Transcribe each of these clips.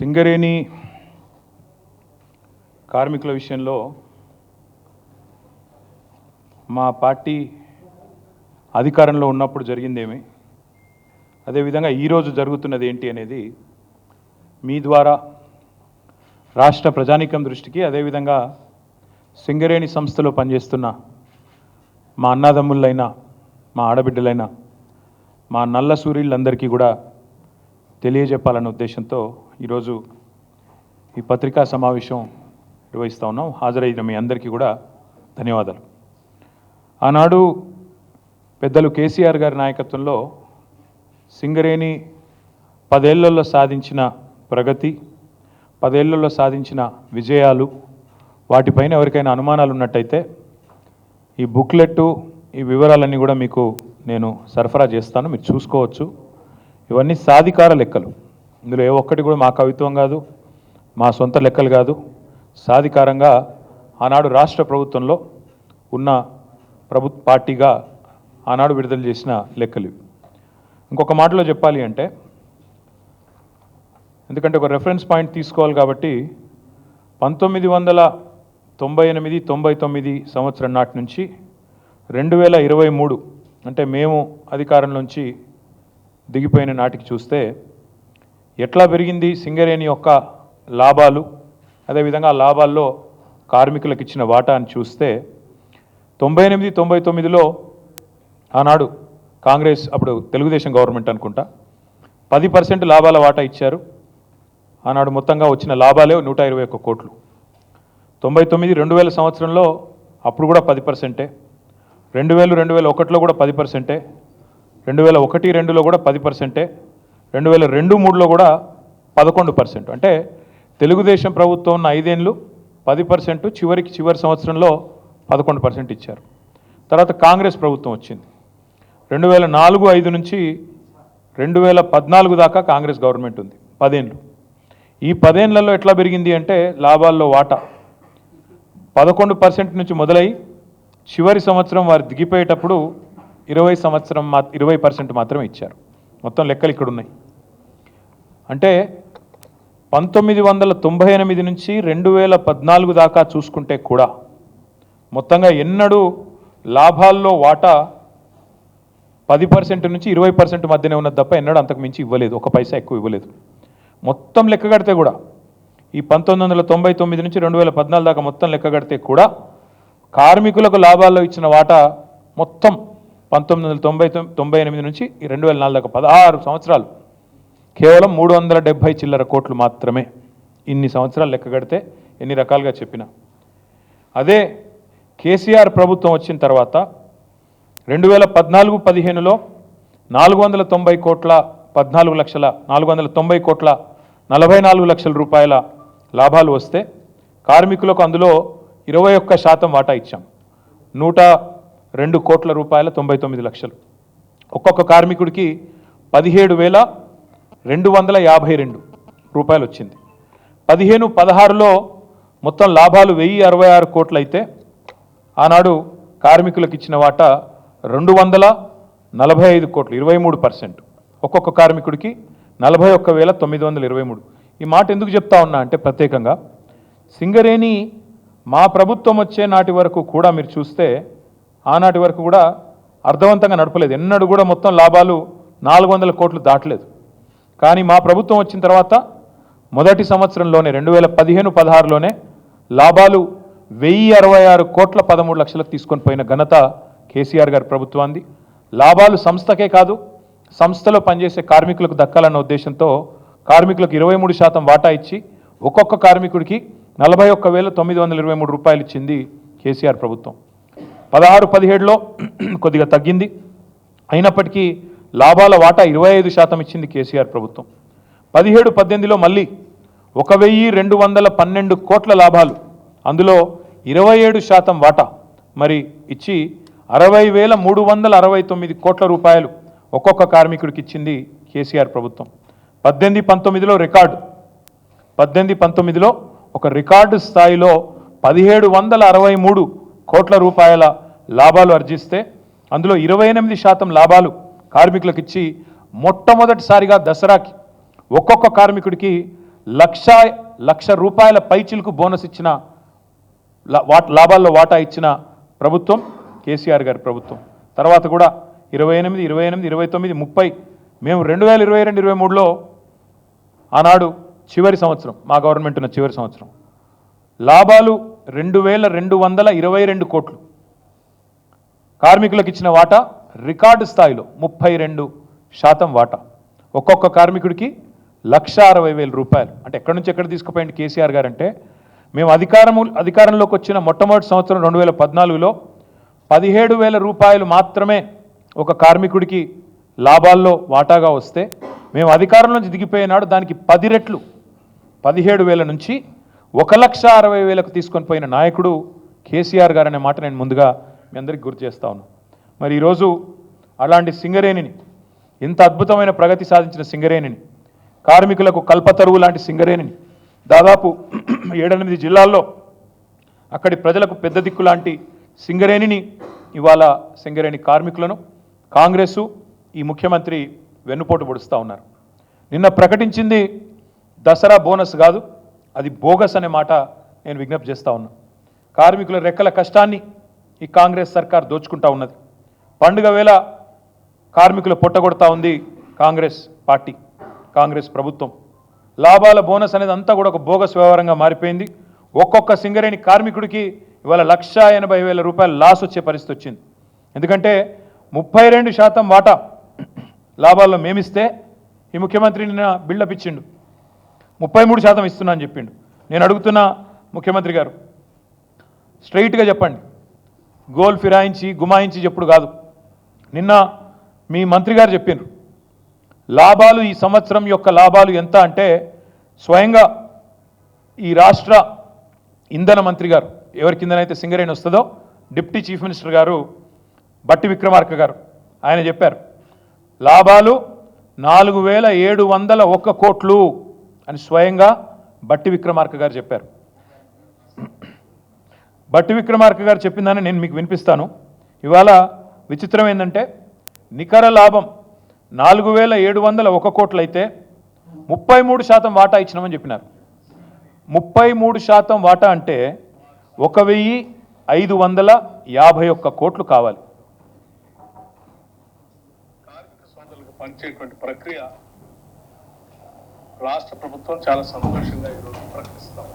సింగరేణి కార్మికుల విషయంలో మా పార్టీ అధికారంలో ఉన్నప్పుడు జరిగిందేమి? అదేవిధంగా ఈరోజు జరుగుతున్నది ఏంటి అనేది మీ ద్వారా రాష్ట్ర ప్రజానీకం దృష్టికి అదేవిధంగా సింగరేణి సంస్థలో పనిచేస్తున్న మా అన్నదమ్ములైన మా ఆడబిడ్డలైన మా నల్ల సూర్యులందరికీ కూడా తెలియజెప్పాలన్న ఉద్దేశంతో ఈరోజు ఈ పత్రికా సమావేశం నిర్వహిస్తూ ఉన్నాం. హాజరైన మీ అందరికీ కూడా ధన్యవాదాలు. ఆనాడు పెద్దలు కేసీఆర్ గారి నాయకత్వంలో సింగరేణి పదేళ్ళలో సాధించిన ప్రగతి పదేళ్ళలో సాధించిన విజయాలు వాటిపైన ఎవరికైనా అనుమానాలు ఉన్నట్టయితే ఈ బుక్లెట్ ఈ వివరాలన్నీ కూడా మీకు నేను సరఫరా చేస్తాను. మీరు చూసుకోవచ్చు. ఇవన్నీ సాధికార లెక్కలు. ఇందులో ఏ ఒక్కటి కూడా మా కవిత్వం కాదు మా సొంత లెక్కలు కాదు. సాధికారంగా ఆనాడు రాష్ట్ర ప్రభుత్వంలో ఉన్న ప్రభు పార్టీగా ఆనాడు విడుదల చేసిన లెక్కలు ఇంకొక మాటలో చెప్పాలి అంటే ఎందుకంటే ఒక రెఫరెన్స్ పాయింట్ తీసుకోవాలి కాబట్టి పంతొమ్మిది వందల తొంభై ఎనిమిది తొంభై తొమ్మిది సంవత్సరం నాటి నుంచి రెండు వేల ఇరవై మూడు అంటే మేము అధికారం నుంచి దిగిపోయిన నాటికి చూస్తే ఎట్లా పెరిగింది సింగరేణి యొక్క లాభాలు? అదేవిధంగా లాభాల్లో కార్మికులకు ఇచ్చిన వాటా అని చూస్తే తొంభై ఎనిమిది తొంభై తొమ్మిదిలో ఆనాడు కాంగ్రెస్ అప్పుడు తెలుగుదేశం గవర్నమెంట్ అనుకుంటా పది పర్సెంట్ లాభాల వాటా ఇచ్చారు. ఆనాడు మొత్తంగా వచ్చిన లాభాలే నూట ఇరవై ఒక్క కోట్లు. తొంభై తొమ్మిది రెండు వేల సంవత్సరంలో అప్పుడు కూడా పది పర్సెంటే. రెండు వేలు రెండు వేల ఒకటిలో కూడా పది పర్సెంటే. రెండు వేల ఒకటి రెండులో కూడా పది పర్సెంటే రెండు వేల రెండు మూడులో కూడా పదకొండు పర్సెంట్. అంటే తెలుగుదేశం ప్రభుత్వం ఉన్న ఐదేళ్ళు పది పర్సెంట్ చివరికి చివరి సంవత్సరంలో పదకొండు పర్సెంట్ ఇచ్చారు. తర్వాత కాంగ్రెస్ ప్రభుత్వం వచ్చింది. రెండు వేల నాలుగు ఐదు నుంచి రెండు వేల పద్నాలుగు దాకా కాంగ్రెస్ గవర్నమెంట్ ఉంది పదేళ్ళు. ఈ పదేళ్ళలో ఎట్లా పెరిగింది అంటే లాభాల్లో వాటా. పదకొండు పర్సెంట్ నుంచి మొదలై చివరి సంవత్సరం వారు దిగిపోయేటప్పుడు ఇరవై సంవత్సరం మా ఇరవై పర్సెంట్ మాత్రమే ఇచ్చారు. మొత్తం లెక్కలు ఇక్కడ ఉన్నాయి అంటే పంతొమ్మిది వందల తొంభై ఎనిమిది నుంచి రెండు వేల పద్నాలుగు దాకా చూసుకుంటే కూడా మొత్తంగా ఎన్నడూ లాభాల్లో వాటా పది పర్సెంట్ నుంచి ఇరవై పర్సెంట్ మధ్యనే ఉన్నది తప్ప ఎన్నడూ అంతకు మించి ఇవ్వలేదు. ఒక పైసా ఎక్కువ ఇవ్వలేదు. మొత్తం లెక్క కడితే కూడా ఈ పంతొమ్మిది వందల తొంభై తొమ్మిది నుంచి రెండు వేల పద్నాలుగు దాకా మొత్తం లెక్క కడితే కూడా కార్మికులకు లాభాల్లో ఇచ్చిన వాటా మొత్తం పంతొమ్మిది వందల తొంభై తొంభై ఎనిమిది నుంచి రెండు వేల నాలుగు దాకా పదహారు సంవత్సరాలు. కేవలం మూడు వందల డెబ్భై చిల్లర కోట్లు మాత్రమే ఇన్ని సంవత్సరాలు లెక్క కడితే ఎన్ని రకాలుగా చెప్పిన. అదే కేసీఆర్ ప్రభుత్వం వచ్చిన తర్వాత రెండు వేల పద్నాలుగు పదిహేనులో నాలుగు వందల తొంభై కోట్ల పద్నాలుగు లక్షల నాలుగు వందల తొంభై కోట్ల నలభై నాలుగు లక్షల రూపాయల లాభాలు వస్తే కార్మికులకు అందులో ఇరవై ఒక్క శాతం వాటా ఇచ్చాం. నూట రెండు కోట్ల రూపాయల తొంభై తొమ్మిది లక్షలు. ఒక్కొక్క కార్మికుడికి పదిహేడు వేల రెండు వందల యాభై రెండు రూపాయలు వచ్చింది. పదిహేను పదహారులో మొత్తం లాభాలు వెయ్యి అరవై ఆరు కోట్లు అయితే ఆనాడు కార్మికులకు ఇచ్చిన వాటా రెండు వందల నలభై ఐదు కోట్లు ఇరవై మూడు పర్సెంట్. ఒక్కొక్క కార్మికుడికి నలభై ఒక్క వేల తొమ్మిది వందల ఇరవై మూడు. ఈ మాట ఎందుకు చెప్తా ఉన్నా అంటే ప్రత్యేకంగా సింగరేణి మా ప్రభుత్వం వచ్చే నాటి వరకు కూడా మీరు చూస్తే ఆనాటి వరకు కూడా అర్థవంతంగా నడపలేదు. ఎన్నడూ కూడా మొత్తం లాభాలు నాలుగు వందల కోట్లు దాటలేదు. కానీ మా ప్రభుత్వం వచ్చిన తర్వాత మొదటి సంవత్సరంలోనే రెండు వేల పదిహేను పదహారులోనే లాభాలు వెయ్యి అరవై ఆరు కోట్ల పదమూడు లక్షలకు తీసుకొని పోయిన ఘనత కేసీఆర్ గారి ప్రభుత్వాన్ని లాభాలు సంస్థకే కాదు సంస్థలో పనిచేసే కార్మికులకు దక్కాలన్న ఉద్దేశంతో కార్మికులకు ఇరవై మూడు శాతం వాటా ఇచ్చి ఒక్కొక్క కార్మికుడికి నలభై ఒక్క వేల తొమ్మిది వందల ఇరవై మూడు రూపాయలు ఇచ్చింది కేసీఆర్ ప్రభుత్వం. పదహారు పదిహేడులో కొద్దిగా తగ్గింది. అయినప్పటికీ లాభాల వాటా ఇరవై ఐదు శాతం ఇచ్చింది కేసీఆర్ ప్రభుత్వం. పదిహేడు పద్దెనిమిదిలో మళ్ళీ ఒక వెయ్యి రెండు వందల పన్నెండు కోట్ల లాభాలు. అందులో ఇరవై ఏడు శాతం వాటా. మరి ఇచ్చి అరవై వేల మూడు వందల అరవై తొమ్మిది కోట్ల రూపాయలు ఒక్కొక్క కార్మికుడికి ఇచ్చింది కేసీఆర్ ప్రభుత్వం. పద్దెనిమిది పంతొమ్మిదిలో రికార్డు. పద్దెనిమిది పంతొమ్మిదిలో ఒక రికార్డు స్థాయిలో పదిహేడు వందల అరవై మూడు కోట్ల రూపాయల లాభాలు ఆర్జిస్తే అందులో ఇరవై ఎనిమిది శాతం లాభాలు కార్మికులకు ఇచ్చి మొట్టమొదటిసారిగా దసరాకి ఒక్కొక్క కార్మికుడికి లక్ష లక్ష రూపాయల పైచిలకు బోనస్ ఇచ్చిన లా- వాట్- లాభాల్లో వాటా ఇచ్చిన ప్రభుత్వం కేసీఆర్ గారి ప్రభుత్వం. తర్వాత కూడా ఇరవై ఎనిమిది ఇరవై ఎనిమిది ఇరవై తొమ్మిది ముప్పై మేము రెండు వేల ఇరవై రెండు ఇరవై మూడులో ఆనాడు చివరి సంవత్సరం మా గవర్నమెంట్ ఉన్న చివరి సంవత్సరం. లాభాలు రెండు వేల రెండు వందల ఇరవై రెండు కోట్లు. కార్మికులకు ఇచ్చిన వాటా రికార్డు స్థాయిలో ముప్పై రెండు శాతం వాటా. ఒక్కొక్క కార్మికుడికి లక్ష అరవై వేల రూపాయలు. అంటే ఎక్కడి నుంచి ఎక్కడ తీసుకుపోయింది కేసీఆర్ గారు అంటే మేము అధికారము అధికారంలోకి వచ్చిన మొట్టమొదటి సంవత్సరం రెండు వేల పద్నాలుగులో పదిహేడు వేల రూపాయలు మాత్రమే ఒక కార్మికుడికి లాభాల్లో వాటాగా వస్తే మేము అధికారంలోంచి దిగిపోయినాడు దానికి పది రెట్లు. పదిహేడు వేల నుంచి ఒక లక్ష అరవై వేలకు తీసుకొని పోయిన నాయకుడు కేసీఆర్ గారు అనే మాట నేను ముందుగా మీ అందరికీ గుర్తు చేస్తా ఉన్నాను మరి ఈరోజు అలాంటి సింగరేణిని ఇంత అద్భుతమైన ప్రగతి సాధించిన సింగరేణిని కార్మికులకు కల్పతరువు లాంటి సింగరేణిని దాదాపు ఏడెనిమిది జిల్లాల్లో అక్కడి ప్రజలకు పెద్ద దిక్కు లాంటి సింగరేణిని ఇవాళ సింగరేణి కార్మికులను కాంగ్రెసు ఈ ముఖ్యమంత్రి వెన్నుపోటు పొడుస్తూ ఉన్నారు. నిన్న ప్రకటించింది దసరా బోనస్ కాదు అది బోగస్ అనే మాట నేను విజ్ఞప్తి చేస్తూ ఉన్నా. కార్మికుల రెక్కల కష్టాన్ని ఈ కాంగ్రెస్ సర్కార్ దోచుకుంటా ఉన్నది. పండుగ వేళ కార్మికులు పొట్టగొడతా ఉంది కాంగ్రెస్ పార్టీ కాంగ్రెస్ ప్రభుత్వం. లాభాల బోనస్ అనేది అంతా కూడా ఒక బోగస్ వ్యవహారంగా మారిపోయింది. ఒక్కొక్క సింగరేణి కార్మికుడికి ఇవాళ లక్ష ఎనభై వేల రూపాయల లాస్ వచ్చే పరిస్థితి వచ్చింది. ఎందుకంటే ముప్పై రెండు శాతం వాటా లాభాల్లో మేమిస్తే ఈ ముఖ్యమంత్రి నిన్న బిల్డప్ ఇచ్చిండు. ముప్పై మూడు శాతం ఇస్తున్నా అని చెప్పిండు. నేను అడుగుతున్న ముఖ్యమంత్రి గారు స్ట్రైట్గా చెప్పండి. గోల్ ఫిరాయించి గుమాయించి చెప్పుడు కాదు. నిన్న మీ మంత్రి గారు చెప్పిండ్రు లాభాలు ఈ సంవత్సరం యొక్క లాభాలు ఎంత అంటే స్వయంగా ఈ రాష్ట్ర ఇంధన మంత్రి గారు ఎవరి కిందనైతే సింగరేణి వస్తుందో డిప్యూటీ చీఫ్ మినిస్టర్ గారు బట్టి విక్రమార్క గారు ఆయన చెప్పారు లాభాలు నాలుగు వేల ఏడు వందల ఒక్క కోట్లు. అని స్వయంగా బట్టి విక్రమార్క గారు చెప్పారు. బట్టి విక్రమార్క గారు చెప్పిందని నేను మీకు వినిపిస్తాను. ఇవాళ విచిత్రం ఏంటంటే నికర లాభం నాలుగు వేల ఏడు వందల ఒక కోట్లు అయితే ముప్పై మూడు శాతం వాటా ఇచ్చినామని చెప్పినారు. ముప్పై మూడు శాతం వాటా అంటే ఒక వెయ్యి ఐదు వందల యాభై ఒక్క కోట్లు కావాలి. ప్రక్రియ రాష్ట్ర ప్రభుత్వం చాలా సంతోషంగా ఈరోజు ప్రకటిస్తాం.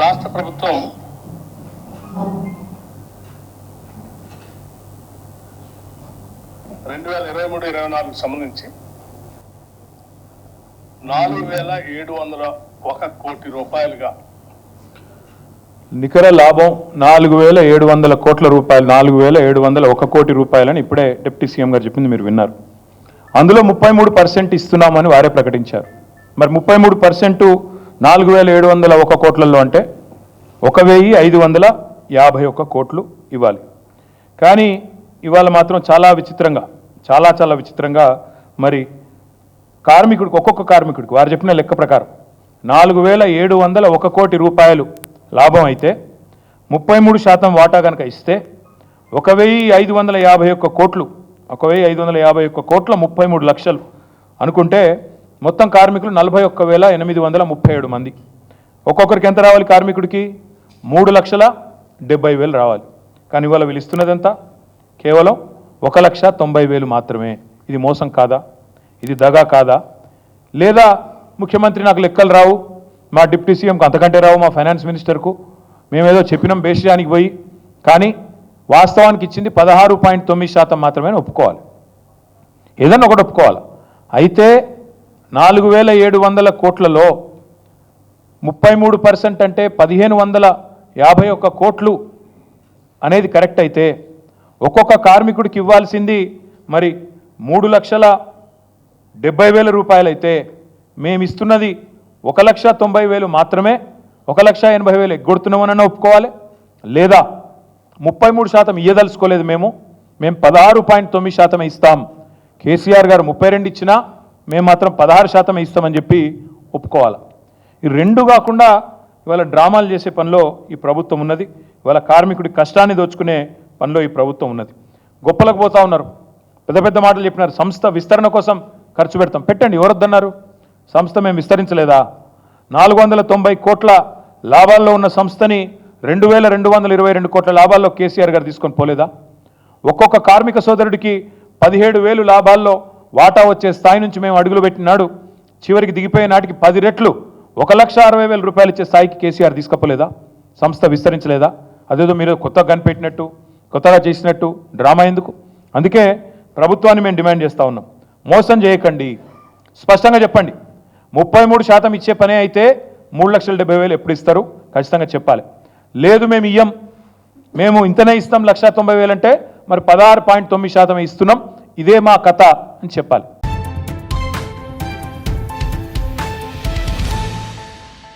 రాష్ట్ర ప్రభుత్వం రెండు వేల ఇరవై మూడు ఇరవై నాలుగు సంబంధించి నాలుగు వేల ఏడు వందల ఒక కోటి రూపాయలుగా నికర లాభం నాలుగు వేల ఏడు వందల కోట్ల రూపాయలు నాలుగు వేల ఏడు వందల ఒక కోటి రూపాయలని ఇప్పుడే డిప్యూటీ సీఎం గారు చెప్పింది మీరు విన్నారు. అందులో ముప్పై మూడు పర్సెంట్ ఇస్తున్నామని వారే ప్రకటించారు. మరి ముప్పై మూడు పర్సెంట్ నాలుగు వేల ఏడు వందల ఒక కోట్లలో అంటే ఒక వెయ్యి ఐదు వందల యాభై ఒక్క కోట్లు ఇవ్వాలి. కానీ ఇవాళ మాత్రం చాలా విచిత్రంగా చాలా చాలా విచిత్రంగా మరి కార్మికుడికి ఒక్కొక్క కార్మికుడికి వారు చెప్పిన లెక్క ప్రకారం నాలుగు వేల ఏడు వందల ఒక కోటి రూపాయలు లాభం అయితే ముప్పై మూడు శాతం వాటా కనుక ఇస్తే ఒక వెయ్యి ఐదు వందల యాభై ఒక్క కోట్లు ఒక వెయ్యి ఐదు వందల యాభై ఒక్క కోట్ల ముప్పై మూడు లక్షలు అనుకుంటే మొత్తం కార్మికులు నలభై ఒక్క వేల ఎనిమిది వందల ముప్పై ఏడు మంది. ఒక్కొక్కరికి ఎంత రావాలి కార్మికుడికి? మూడు లక్షల డెబ్బై వేలు రావాలి. కానీ ఇవాళ వీళ్ళు ఇస్తున్నదంతా? కేవలం ఒక లక్ష తొంభై వేలు మాత్రమే. ఇది మోసం కాదా? ఇది దగా కాదా? లేదా ముఖ్యమంత్రి నాకు లెక్కలు రావు? మా డిప్యూటీ సీఎంకు అంతకంటే రావు మా ఫైనాన్స్ మినిస్టర్కు. మేమేదో చెప్పినాం బేషియానికి పోయి కానీ వాస్తవానికి ఇచ్చింది పదహారు పాయింట్ తొమ్మిది శాతం మాత్రమే ఒప్పుకోవాలి. ఏదన్నా ఒకటి ఒప్పుకోవాలి. అయితే నాలుగు వేల ఏడు వందల కోట్లలో ముప్పై మూడు పర్సెంట్ అంటే పదిహేను వందల యాభై ఒక్క కోట్లు అనేది కరెక్ట్ అయితే ఒక్కొక్క కార్మికుడికి ఇవ్వాల్సింది మరి మూడు లక్షల డెబ్బై వేల రూపాయలు అయితే మేము ఇస్తున్నది ఒక లక్ష తొంభై వేలు మాత్రమే ఒక లక్ష ఎనభై వేలు ఎగ్గొడుతున్నామని ఒప్పుకోవాలి? లేదా ముప్పై మూడు శాతం ఇయ్యదలుచుకోలేదు మేము మేము పదహారు పాయింట్ తొమ్మిది శాతమే ఇస్తాం. కేసీఆర్ గారు ముప్పై రెండు ఇచ్చినా మేము మాత్రం పదహారు శాతమే ఇస్తామని చెప్పి ఒప్పుకోవాలి? ఈ రెండు కాకుండా ఇవాళ డ్రామాలు చేసే పనిలో ఈ ప్రభుత్వం ఉన్నది. ఇవాళ కార్మికుడి కష్టాన్ని దోచుకునే పనిలో ఈ ప్రభుత్వం ఉన్నది. గొప్పలకు పోతా ఉన్నారు. పెద్ద పెద్ద మాటలు చెప్పినారు. సంస్థ విస్తరణ కోసం ఖర్చు పెడతాం. పెట్టండి ఎవరొద్దన్నారు? సంస్థ మేము విస్తరించలేదా? నాలుగు వందల తొంభై కోట్ల లాభాల్లో ఉన్న సంస్థని రెండు వేల రెండు వందల ఇరవై రెండు కోట్ల లాభాల్లో కేసీఆర్ గారు తీసుకొని పోలేదా? ఒక్కొక్క కార్మిక సోదరుడికి పదిహేడు వేలు లాభాల్లో వాటా వచ్చే స్థాయి నుంచి మేము అడుగులు పెట్టినాడు చివరికి దిగిపోయే నాటికి పది రెట్లు ఒక లక్ష అరవై వేల రూపాయలు ఇచ్చే స్థాయికి కేసీఆర్ తీసుకపోలేదా? సంస్థ విస్తరించలేదా? అదేదో మీరు కొత్తగా కనిపెట్టినట్టు కొత్తగా చేసినట్టు డ్రామా ఎందుకు? అందుకే ప్రభుత్వాన్ని మేము డిమాండ్ చేస్తూ ఉన్నాం. మోసం చేయకండి. స్పష్టంగా చెప్పండి. ముప్పై మూడు శాతం ఇచ్చే పనే అయితే మూడు లక్షల డెబ్బై వేలు ఎప్పుడు ఇస్తారు? ఖచ్చితంగా చెప్పాలి. లేదు మేము ఇయ్యం. మేము ఇంతనే ఇస్తాం లక్ష తొంభై వేలు అంటే మరి పదహారు పాయింట్ తొమ్మిది శాతం ఇస్తున్నాం. ఇదే మా కథ అని చెప్పాలి.